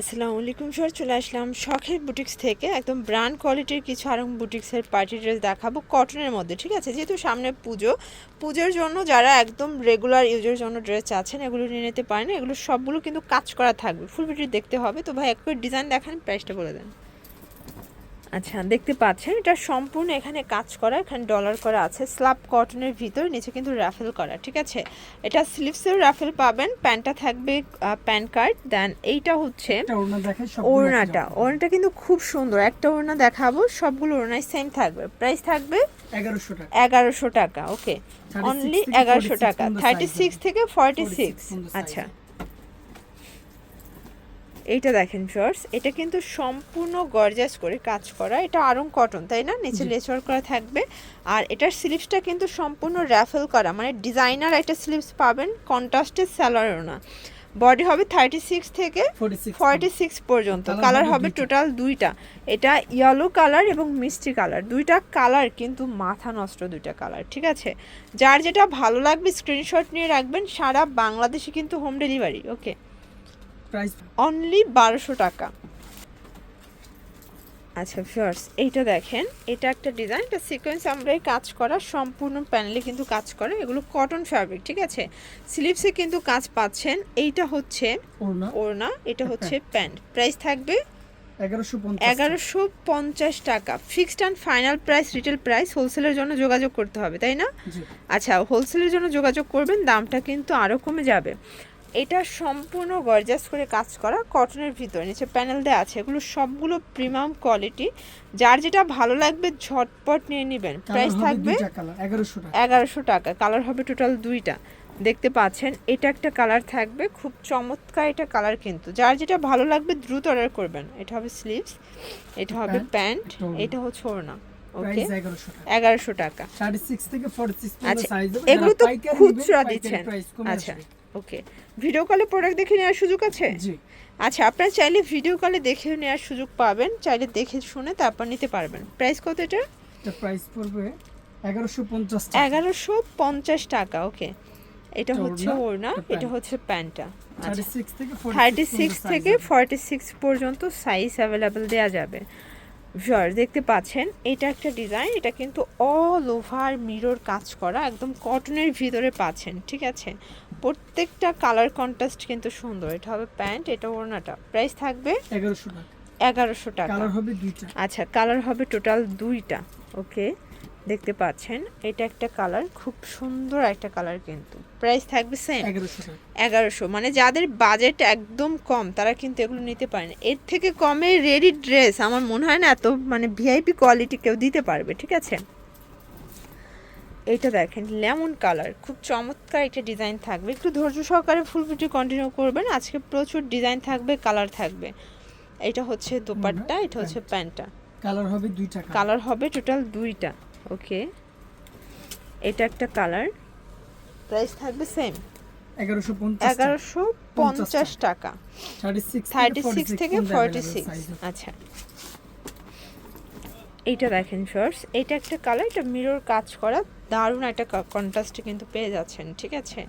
আসসালামু আলাইকুম স্যার, চলে আসলাম শখের বুটিক্স থেকে। একদম ব্র্যান্ড কোয়ালিটির কিছু আরং বুটিক্সের পার্টি ড্রেস দেখাবো কটনের মধ্যে, ঠিক আছে? যেহেতু সামনে পুজো, পুজোর জন্য যারা একদম রেগুলার ইউজের জন্য ড্রেস আছেন এগুলো নিয়ে নিতে পারেন। এগুলো সবগুলো কিন্তু কাজ করা থাকবে ফুল ভিডিও দেখতে হবে। তো ভাই একটু ডিজাইন দেখান প্রাইসটা বলে দেন। আচ্ছা দেখতে পাচ্ছেন এটা সম্পূর্ণ এখানে কাজ করা এখানে ডলার করা আছে স্ল্যাব কটনের ভিতর নিচে কিন্তু রাফেল করা ঠিক আছে? এটা স্লিভসেও রাফেল পাবেন প্যান্টটা থাকবে প্যান কার্ড দেন এইটা হচ্ছে ওড়নাটা। ওড়নাটা কিন্তু খুব সুন্দর একটা ওড়না দেখাবো সবগুলো ওড়নায় সেম থাকবে। প্রাইস থাকবে এগারোশো টাকা। এগারোশো টাকা ওকে অনলি এগারোশো টাকা থার্টি সিক্স থেকে ফর্টি সিক্স আচ্ছা। এইটা দেখেন শর্টস এটা কিন্তু সম্পূর্ণ গর্জাস করে কাজ করা। এটা আরং কটন তাই না? নিচে। লেচর করা থাকবে। আর এটার স্লিভসটা কিন্তু সম্পূর্ণ র্যাফেল করা। মানে ডিজাইনার একটা স্লিভস পাবেন কন্ট্রাস্টের স্যালারও না। বডি হবে থার্টি সিক্স থেকে 46 ফর্টি সিক্স পর্যন্ত। কালার হবে টোটাল দুইটা। এটা ইয়েলো কালার এবং মিষ্টি কালার দুইটা কালার কিন্তু মাথা নষ্ট দুইটা কালার ঠিক আছে? যার যেটা ভালো লাগবে স্ক্রিনশট নিয়ে রাখবেন। সারা বাংলাদেশে কিন্তু home delivery okay price only বারোশো টাকা। আচ্ছা ফার্স এইটা দেখেন এটা একটা ডিজাইন এটা সিকোয়েন্স আমরাই কাজ করা সম্পূর্ণ প্যানেলে কিন্তু কাজ করে এগুলো কটন ফ্যাব্রিক ঠিক আছে? স্লিভসে কিন্তু কাজ পাচ্ছেন এইটা হচ্ছে ওড়না। এটা হচ্ছে প্যান্ট প্রাইস থাকবে এগারোশো পঞ্চাশ। টাকা। Fixed and final price retail price হোলসেলের জন্য যোগাযোগ করতে হবে তাই না? আচ্ছা হোলসেলের জন্য যোগাযোগ করবেন দামটা কিন্তু আরও কমে যাবে। এটা সম্পূর্ণ গর্জাস করে কাজ করা কটনের ভিতরে নিচে প্যানেল দেওয়া আছে। এগুলো সবগুলো প্রিমিয়াম কোয়ালিটি যার যেটা ভালো লাগবে ঝটপট নিয়ে নেবেন। প্রাইস থাকবে এগারোশো টাকা। কালার হবে টোটাল দুইটা। দেখতে পাচ্ছেন এটা একটা কালার থাকবে। খুব চমৎকার এটা কালার কিন্তু। যার যেটা ভালো লাগবে দ্রুত অর্ডার করবেন। এটা হবে স্লিভস এটা হবে প্যান্ট এটা হচ্ছে ওড়না। ওকে টাকা। থেকে আচ্ছা সাইজ এগুলো তো খুচরা দিচ্ছেন। আচ্ছা। ওকে ভিডিও কলে প্রোডাক্ট দেখে নেওয়ার সুযোগ আছে? জি। আচ্ছা আপনারা চাইলে ভিডিও কলে দেখে নেওয়ার সুযোগ পাবেন চাইলে দেখে শুনে তারপর নিতে পারবেন। প্রাইস কত এটা? প্রাইস পড়বে এগারোশো পঞ্চাশ এগারোশো পঞ্চাশ টাকা ওকে এটা হচ্ছে ওড়না, এটা হচ্ছে প্যান্টটা। থার্টি আচ্ছা। সিক্স থেকে ফর্টি সিক্স পর্যন্ত সাইজ অ্যাভেলেবেল দেওয়া যাবে। ভিউয়ার দেখতে পাচ্ছেন এটা একটা ডিজাইন এটা কিন্তু অল ওভার মিরর কাজ করা একদম কটনের ভিতরে পাচ্ছেন ঠিক আছে? প্রত্যেকটা কালার কন্ট্রাস্ট কিন্তু সুন্দর। এটা হবে প্যান্ট এটা ওড়নাটা। প্রাইস থাকবে এগারোশো টাকা। এগারোশো টাকা। কালার হবে দুইটা। আচ্ছা কালার হবে টোটাল দুইটা। ওকে দেখতে পাচ্ছেন? এটা একটা কালার খুব সুন্দর একটা কালার কিন্তু। প্রাইস থাকবে সেম এগারোশো মানে যাদের বাজেট একদম কম তারা কিন্তু এগুলো নিতে পারেন এর থেকে কমে রেডি ড্রেস আমার মনে হয় না এত মানে ভিআইপি কোয়ালিটি কেউ দিতে পারবে ঠিক আছে? এইটা দেখেন লেমন কালার। খুব চমৎকার একটা ডিজাইন থাকবে। একটু ধৈর্য সহকারে ফুল ভিডিও কন্টিনিউ করবেন। আজকে প্রচুর ডিজাইন থাকবে কালার থাকবে। এটা হচ্ছে দোপাট্টা এটা হচ্ছে প্যান্টটা। কালার হবে দুইটা কালার। হবে টোটাল দুইটা। ওকে। এটা একটা কালার। প্রাইস থাকবে সেম এগারোশো পঞ্চাশ টাকা। থার্টি সিক্স থেকে ফর্টি সিক্স আচ্ছা। এইটা দেখেন শর্টস এটা একটা কালার এটা মিরর কাজ করা দারুণ একটা কন্ট্রাস্ট কিন্তু পেয়ে যাচ্ছেন ঠিক আছে?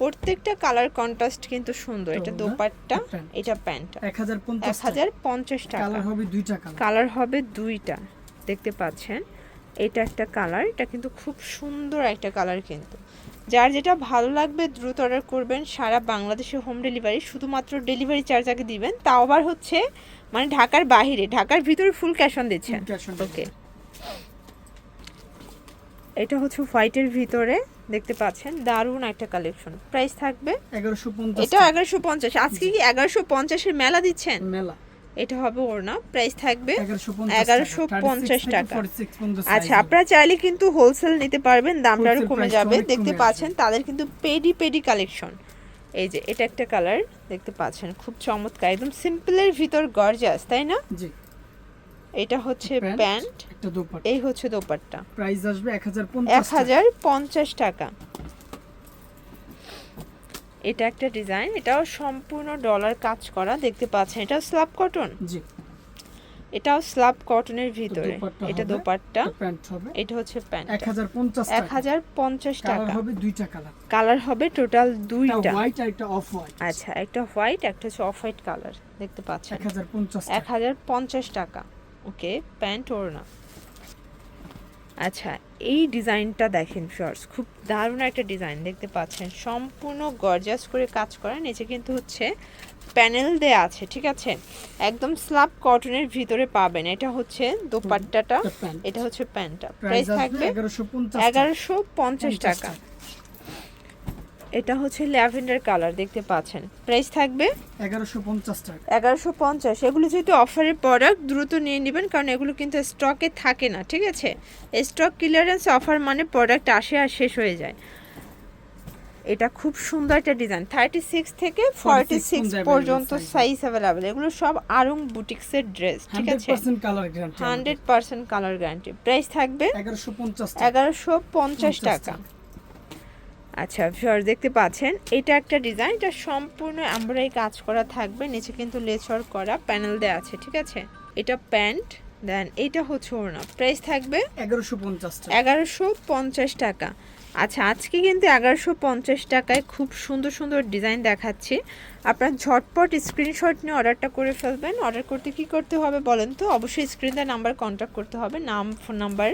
প্রত্যেকটা কালার কন্ট্রাস্ট কিন্তু সুন্দর এটা দোপাট্টা এটা প্যান্ট। এক হাজার পঞ্চাশ টাকা। কালার হবে দুইটা কালার হবে দুইটা দেখতে পাচ্ছেন? এটা একটা কালার এটা কিন্তু খুব সুন্দর একটা কালার কিন্তু। যার যেটা ভালো লাগবে দ্রুত অর্ডার করবেন সারা বাংলাদেশে হোম ডেলিভারি শুধুমাত্র ডেলিভারি চার্জ আগে দিবেন। তাও আবার হচ্ছে মানে ঢাকার বাইরে ঢাকার ভিতরে ফুল ক্যাশ অন দিচ্ছেন। ওকে এটা হচ্ছে হোয়াইটের ভিতরে দেখতে পাচ্ছেন দারুণ একটা কালেকশন প্রাইস থাকবে? এগারোশো পঞ্চাশ এটা এগারোশো পঞ্চাশ। আজকে কি এগারোশো পঞ্চাশের মেলা দিচ্ছেন? মেলা। এটা হবে ওড়না। প্রাইস থাকবে এগারোশো পঞ্চাশ টাকা। আচ্ছা আপনারা চাইলে কিন্তু হোলসেল নিতে পারবেন দামটা আরও Wholesale কমে যাবে। দেখতে পাচ্ছেন তাদের কিন্তু পেডি পেডি কালেকশন এই যে এটা একটা কালার দেখতে পাচ্ছেন খুব চমৎকার একদম সিম্পলের ভিতর গর্জাস তাই না? জি। এটা হচ্ছে প্যান্ট এই হচ্ছে দোপাট্টা। প্রাইস আসবে এক হাজার এক হাজার পঞ্চাশ টাকা। এটা একটা ডিজাইন এটাও সম্পূর্ণ ডলার কাজ করা দেখতে পাচ্ছেন এটা স্ল্যাব কটন জি। এটাও স্লাব কটনের ভিতরে এটা দোপাট্টা এটা হচ্ছে প্যান্ট এক হাজার পঞ্চাশ এক হাজার পঞ্চাশ কালার টাকা। হবে দুইটা কালার কালার হবে টোটাল দুইটা। হোয়াইট আর একটা অফ হোয়াইট আচ্ছা একটা হোয়াইট একটা হচ্ছে অফ হোয়াইট কালার দেখতে পাচ্ছেন। এক হাজার পঞ্চাশ এক হাজার পঞ্চাশ টাকা। ওকে প্যান্ট ওড়না। আচ্ছা এই ডিজাইনটা দেখেন শর্টস খুব দারুণ একটা ডিজাইন দেখতে পাচ্ছেন। সম্পূর্ণ গর্জাস করে কাজ করা নিচে কিন্তু হচ্ছে প্যানেল দেয়া আছে ঠিক আছে? একদম স্লাব কটনের ভিতরে পাবেন। এটা হচ্ছে দোপাট্টাটা এটা হচ্ছে প্যান্টটা প্রাইস থাকবে এগারোশো পঞ্চাশ টাকা। এটা হচ্ছে ল্যাভেন্ডার কালার দেখতে পাচ্ছেন। প্রাইস থাকবে? এগারোশো পঞ্চাশ টাকা। এগারোশো পঞ্চাশ। এগুলো যেহেতু অফারের প্রোডাক্ট দ্রুত নিয়ে নেবেন কারণ এগুলো কিন্তু স্টকে থাকে না ঠিক আছে? স্টক ক্লিয়ারেন্স অফার মানে প্রোডাক্ট আসে আর শেষ হয়ে যায়। এটা খুব সুন্দর একটা ডিজাইন থার্টি সিক্স থেকে ফর্টি 46 সিক্স পর্যন্ত সাইজ অ্যাভেলেবেল এগুলো সব আরং বুটিক্সের ড্রেস ঠিক আছে? Percent colour guarantee hundred percent colour guarantee price থাকবে এগারোশো পঞ্চাশ টাকা। আচ্ছা ফিওর দেখতে পাচ্ছেন এটা একটা ডিজাইন এটা সম্পূর্ণ আমরাই কাজ করা থাকবে নিচে কিন্তু লেচর করা প্যানেল দেওয়া আছে ঠিক আছে? এটা প্যান্ট দেন এটা হচ্ছে ওড়না প্রাইস থাকবে এগারোশো পঞ্চাশ টাকা। এগারোশো পঞ্চাশ টাকা। আচ্ছা আজকে কিন্তু এগারোশো পঞ্চাশ টাকায় খুব সুন্দর সুন্দর ডিজাইন দেখাচ্ছি। আপনার ঝটপট স্ক্রিনশট নিয়ে অর্ডারটা করে ফেলবেন। অর্ডার করতে কি করতে হবে বলেন তো? অবশ্যই স্ক্রিনে নাম্বার কন্ট্যাক্ট করতে হবে নাম ফোন নাম্বার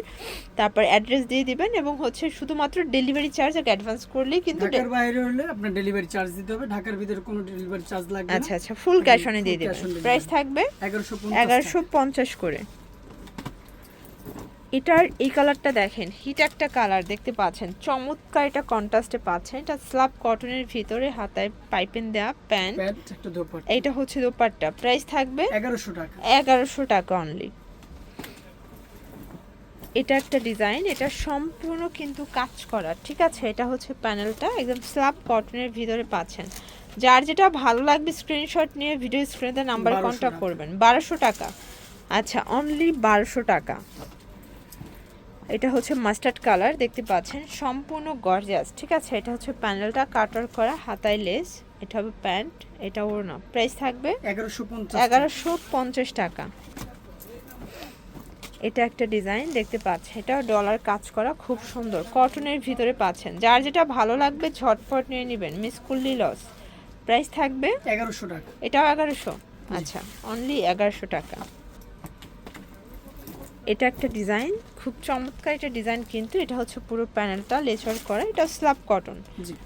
তারপর অ্যাড্রেস দিয়ে দিবেন এবং হচ্ছে শুধুমাত্র ডেলিভারি চার্জ আগে অ্যাডভান্স করলেই কিন্তু ঢাকার বাইরে হলে আপনার ডেলিভারি চার্জ দিতে হবে। ঢাকার ভিতরে কোনো ডেলিভারি চার্জ লাগবে না। আচ্ছা আচ্ছা ফুল ক্যাশ অনে দিয়ে দেবেন। প্রাইস থাকবে এগারোশো এগারোশো পঞ্চাশ করে। এটার এই কালারটা দেখেন হিট একটা কালার দেখতে পাচ্ছেন। চমৎকার এটা কন্ট্রাস্টে পাচ্ছেন। এটা স্লাব কটনের ভিতরে হাতায় পাইপেন দেওয়া প্যান্ট এইটা হচ্ছে দোপাট্টা। প্রাইস থাকবে এগারোশো টাকা। এগারোশো টাকা অনলি এটা একটা ডিজাইন এটা সম্পূর্ণ কিন্তু কাজ করা ঠিক আছে? এটা হচ্ছে প্যানেলটা একদম স্লাব কটনের ভিতরে পাচ্ছেন। যার যেটা ভালো লাগবে স্ক্রিনশট নিয়ে ভিডিও স্ক্রিনে নাম্বার 1200 কন্ট্যাক্ট করবেন। বারোশো টাকা। আচ্ছা অনলি বারোশো টাকা। এটা হচ্ছে মাস্টার্ড কালার দেখতে পাচ্ছেন সম্পূর্ণ গর্জাস ঠিক আছে? এটা হচ্ছে প্যানেলটা কাটার করা হাতায় লেস এটা হবে প্যান্ট এটা ওড়না প্রাইস থাকবে এগারোশো পঞ্চাশ টাকা। এটা একটা ডিজাইন দেখতে পাচ্ছেন এটা ডলার কাজ করা খুব সুন্দর কটনের ভিতরে পাচ্ছেন যার যেটা ভালো লাগবে ঝটপট নিয়ে নেবেন মিস কুল্লি লস প্রাইস থাকবে এগারোশো টাকা। এটাও এগারোশো আচ্ছা অনলি এগারোশো টাকা। এটা একটা ডিজাইন খুব চমৎকার একটা ডিজাইন কিন্তু এটা হচ্ছে পুরো প্যানেলটা লেচার করা এটা স্ল্যাব কটন।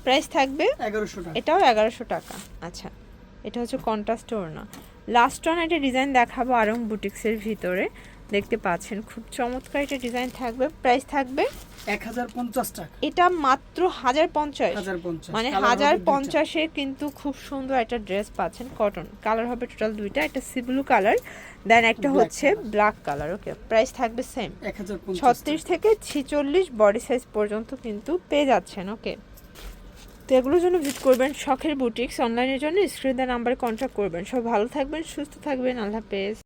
প্রাইস থাকবে এগারোশো টাকা। এটাও এগারোশো টাকা। আচ্ছা এটা হচ্ছে কন্ট্রাস্ট ওড়না। লাস্ট ওয়ান একটা ডিজাইন দেখাবো আরং বুটিক্সের ভিতরে। দেখতে পাচ্ছেন খুব চমৎকার একটা ডিজাইন থাকবে প্রাইস থাকবে এক হাজার পঞ্চাশ টাকা। এটা মাত্র হাজার পঞ্চাশ। হাজার পঞ্চাশ। মানে Colour হাজার পঞ্চাশে কিন্তু খুব সুন্দর একটা ড্রেস পাচ্ছেন কটন কালার হবে টোটাল দুইটা একটা সি ব্লু কালার দেন একটা হচ্ছে ব্ল্যাক কালার ওকে প্রাইস থাকবে সেম এক হাজার পঞ্চাশ ছত্রিশ থেকে ছিচল্লিশ বডি সাইজ পর্যন্ত কিন্তু পেয়ে যাচ্ছেন ওকে তো এগুলোর জন্য ভিজিট করবেন শখের বুটিক্স অনলাইনের জন্য স্ক্রিন নাম্বারে কন্ট্যাক্ট করবেন। সব ভালো থাকবেন সুস্থ থাকবেন আল্লাহ হাফেজ।